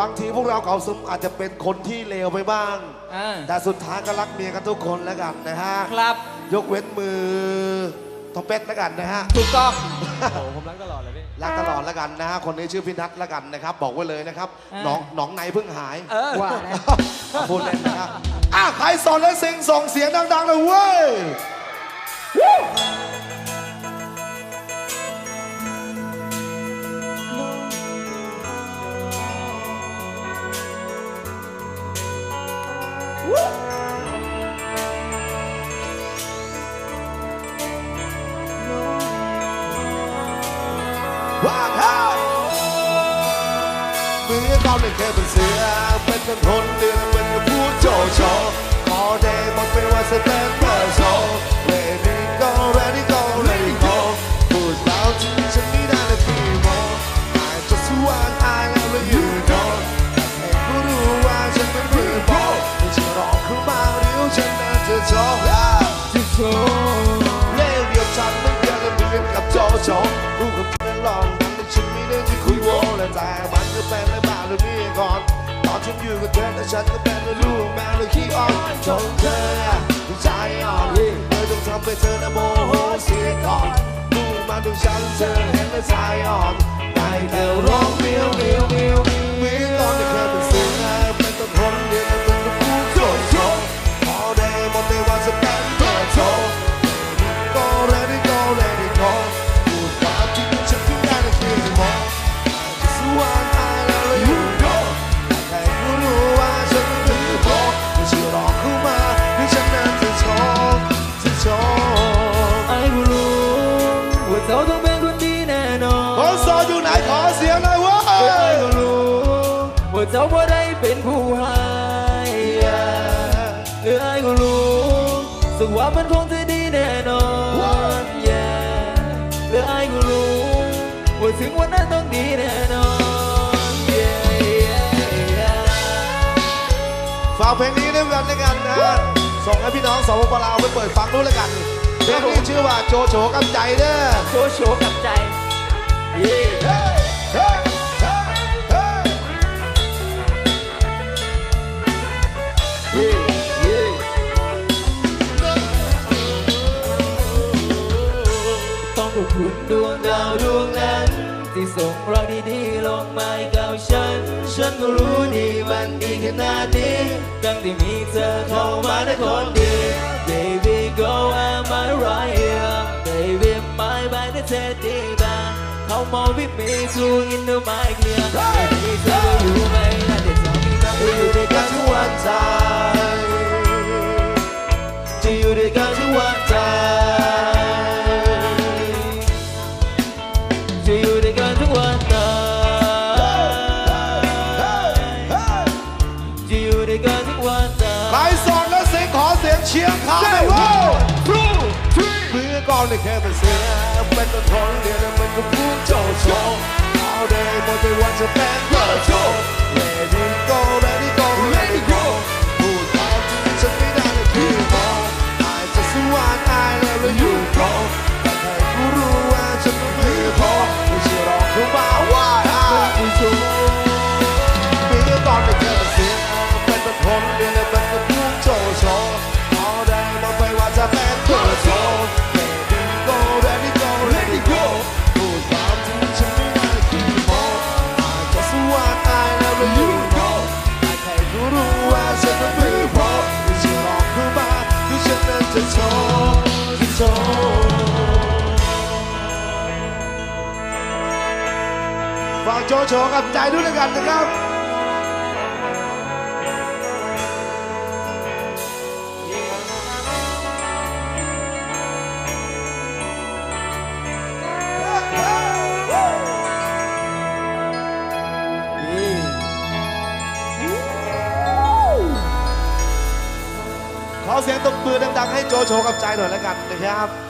บางทีพวกเราเก่าซึมอาจจะเป็นคนที่เลวไปบ้าง อ่าแต่สุดท้ายก็รักเมียกันทุกคนแล้วกันนะฮะ ครับยกเว้นมือทอมเป็ดแล้วกันนะฮะ ถูกต้อง โอ้ผมรักตลอดเลยพี่ รักตลอดแล้วกันนะฮะ คนนี้ชื่อพี่นัทแล้วกันนะครับ บอกไว้เลยนะครับ อ่า หน้องหนองในเพิ่งหายเออ ว่านะพูดเล่นนะครับอะใครสอนและสิงส่งเสียงดังๆเลยเว้ย มือเขาไม่เคยเป็นเสือ เป็นคนคนเดือเป็นกระพูดโจโฉขอได้หมดไม่ว่าจะเป็นเบอร์โชว์ Ready go ready go ready go พูดแล้วที่ฉันไม่ได้เลยพี่โม I just want I love you know แต่แค่ก็รู้ว่าฉันเป็นมือโปไม่ใช่ร้องขึ้นมาเดี๋ยวฉันน่าจะชอบจุดโชว์เล่เดียวฉันไม่เดียวกันเหมือนกับโจโฉรู้กับเธอนลองทำให้ฉันไม่ได้ที่คุยโวและแต่มันก็เป็นและ หรือนี่ก่อนตอนฉันอยู่กับเธอแต่ฉันก็เป็นลูกแม่เลยขี้อ่อนจนเธอใจอ่อนเลยต้องทำให้เธอนะโมโหเสียก่อนดูมาดูฉันเธอเห็นและใจอ่อนได้แต่ร้อง เธอต้องเป็นคนดีแน่นอนคนโสดอยู่ไหนขอเสียงหน่อยเว้ไอ้ยก็รู้ว่าเจ้าบ่ได้เป็นผู้ให้หรือไอ้ก็รู้สึกว่ามันคงจะดีแน่นอน yeah หรือไอ้ก็รู้ว่าถึงวันนั้นต้องดีแน่นอน yeah yeah yeah ฝากเพลงนี้ด้วยกันด้วยกันนะส่งให้พี่น้องสปปลาวไปเปิดฟังด้วยแล้วกัน เพลงนี้ชื่อว่าโจโฉกับใจเด้อโชว์โชว์กับใจเย้เฮ้ยเฮ้ยเฮ้ยเยเย้เย้ต้องขอบคุณดวงดาวดวงนั้น ที่ส่งรักดีๆลงมาให้กับฉัน ฉันก็รู้ดีมันดีขนาดนี้ตั้งที่มีเธอเข้ามาในคนเดียว Baby go am I right here Baby my mind is steady back Come on with me to in the mic clear Baby เธอก็รู้ไหมน่าจะทำให้เราอยู่ด้วยกันทุกวันใจจะอยู่ด้วยกันทุกวันใจจะอยู่ด้วยกันทุกวันใจจะอยู่ด้วยกันทุกวันใจใครสอนและเสียงขอเสียงเชียร์เขาเลยเว้ย all they the torn dead don't show. All day but they watch a band go. ฝากโจโฉกับใจด้วยแล้วกันนะครับขอเสียงตบมือดังๆให้โจโฉกับใจหน่อยแล้วกันนะครับ